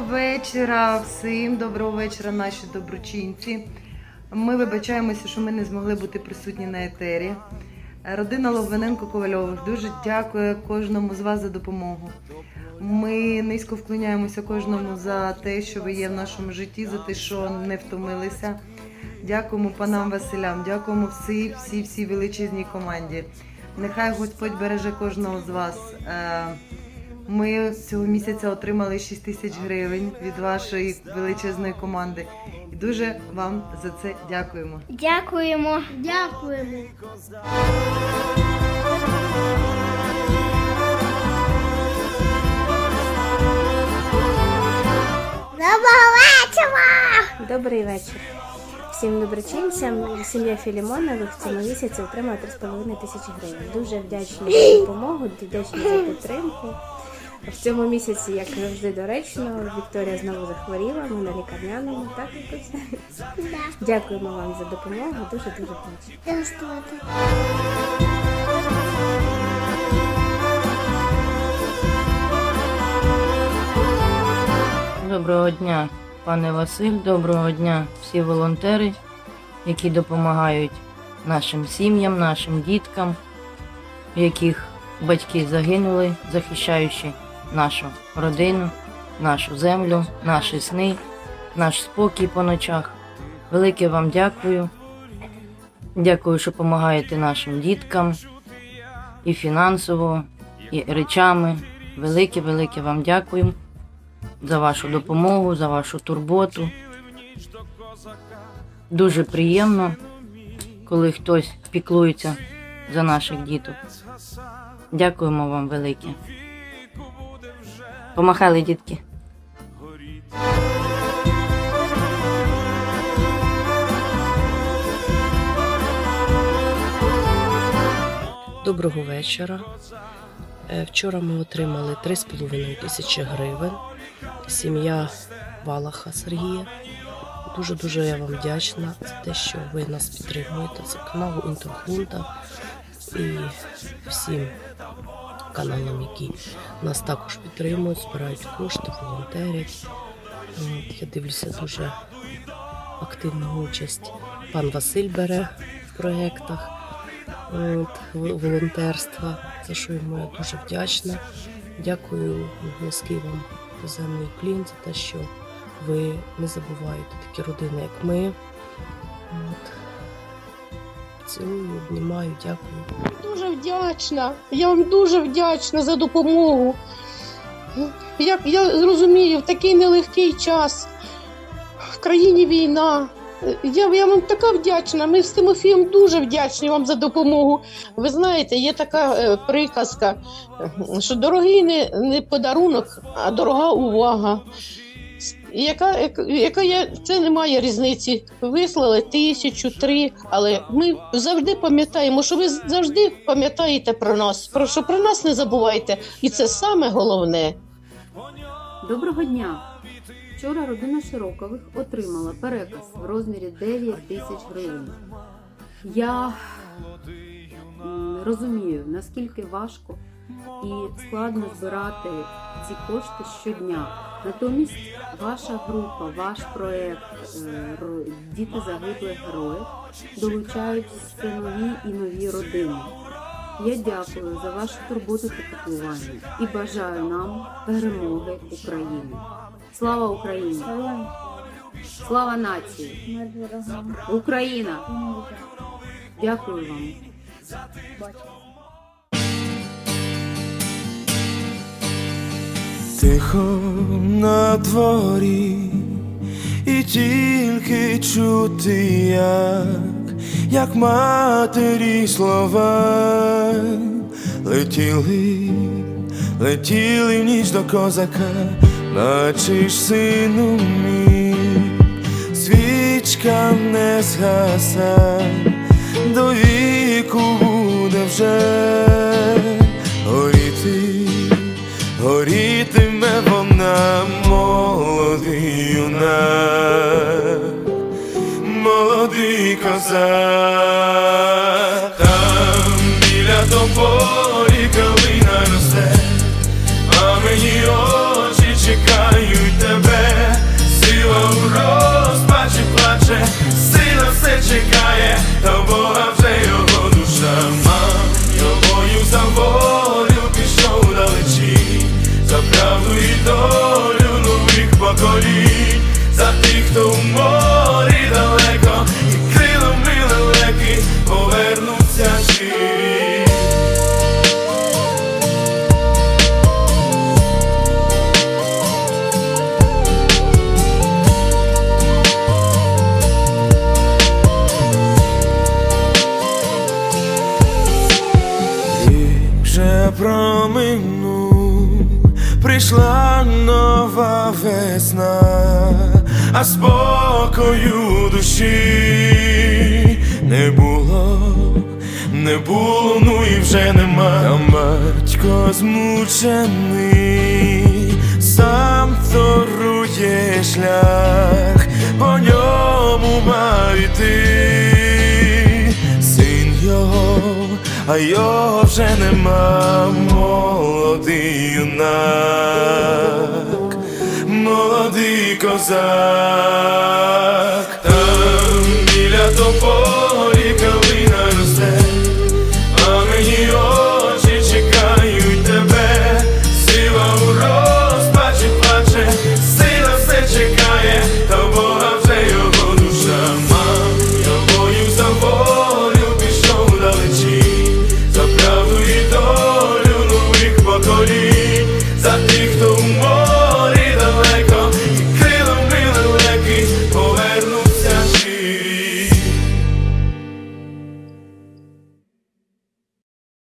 вечора всім. Доброго вечора, наші доброчинці. Ми вибачаємося, що ми не змогли бути присутні на етері. Родина Логвиненко Ковальових дуже дякує кожному з вас за допомогу. Ми низько вклоняємося кожному за те, що ви є в нашому житті, за те, що не втомилися. Дякуємо панам Василям, дякуємо всій, всій, всій величезній команді. Нехай Господь береже кожного з вас. Ми цього місяця отримали 6 тисяч гривень від вашої величезної команди. І дуже вам за це дякуємо. Дякуємо. Дякуємо. Доброго вечора! Добрий вечір. Всім доброчинцям. Сім'я Філімонових в цьому місяці отримала 3,5 тисячі гривень. Дуже вдячні за допомогу, вдячні за підтримку. В цьому місяці, як завжди доречно, Вікторія знову захворіла, ми на лікарняному, так якось. Дякуємо вам за допомогу, дуже дуже вдячні. Доброго дня, пане Василь, доброго дня всі волонтери, які допомагають нашим сім'ям, нашим діткам, яких батьки загинули, захищаючи нашу родину, нашу землю, наші сни, наш спокій по ночах. Велике вам дякую. Дякую, що допомагаєте нашим діткам і фінансово, і речами. Велике, велике вам дякую за вашу допомогу, за вашу турботу. Дуже приємно, коли хтось піклується за наших діток. Дякуємо вам велике. Помахали дітки. Доброго вечора. Е, Вчора ми отримали 3,5 тисячі гривень. Сім'я Валаха Сергія. Дуже дуже я вам вдячна за те, що ви нас підтримуєте. Це каналу Інтерхунта і всім каналам, які нас також підтримують, збирають кошти, волонтерять. Я дивлюся дуже активну участь. Пан Василь бере в проєктах волонтерства, за що йому я дуже вдячна. Дякую низький вам поземний плін за те, що ви не забуваєте такі родини, як ми. От. Цілую, обнімаю, дякую. Дуже вдячна. Я вам дуже вдячна за допомогу. Як я зрозумію, в такий нелегкий час в країні війна. Я, я вам така вдячна. Ми з Тимофієм дуже вдячні вам за допомогу. Ви знаєте, є така е, приказка, е, що дорогий не, не подарунок, а дорога увага. Яка, яка, є, це немає різниці. Вислали тисячу, три, але ми завжди пам'ятаємо, що ви завжди пам'ятаєте про нас, про що про нас не забувайте. І це саме головне. Доброго дня! Вчора родина Широкових отримала переказ в розмірі 9 тисяч гривень. Я розумію, наскільки важко і складно збирати ці кошти щодня. Натомість ваша група, ваш проект е, Діти загиблих героїв долучають все нові і нові родини. Я дякую за вашу турботу та піклування і бажаю нам перемоги України. Слава Україні! Слава нації! Україна! Дякую вам! Тихо на дворі, і тільки чути, як, як матері слова летіли, летіли в ніч до козака, наче ж сину мій, свічка не згаса, до віку буде вже горіти. Горітиме серця, там біля тополі калина росте, а мені очі чекають тебе, сила у розпачі плаче, сила все чекає. Прийшла нова весна, а спокою душі не було, не було, ну і вже нема. Там батько змучений, сам торує шлях, по ньому мав іти а його вже нема, молодий юнак, молодий козак, там біля тополя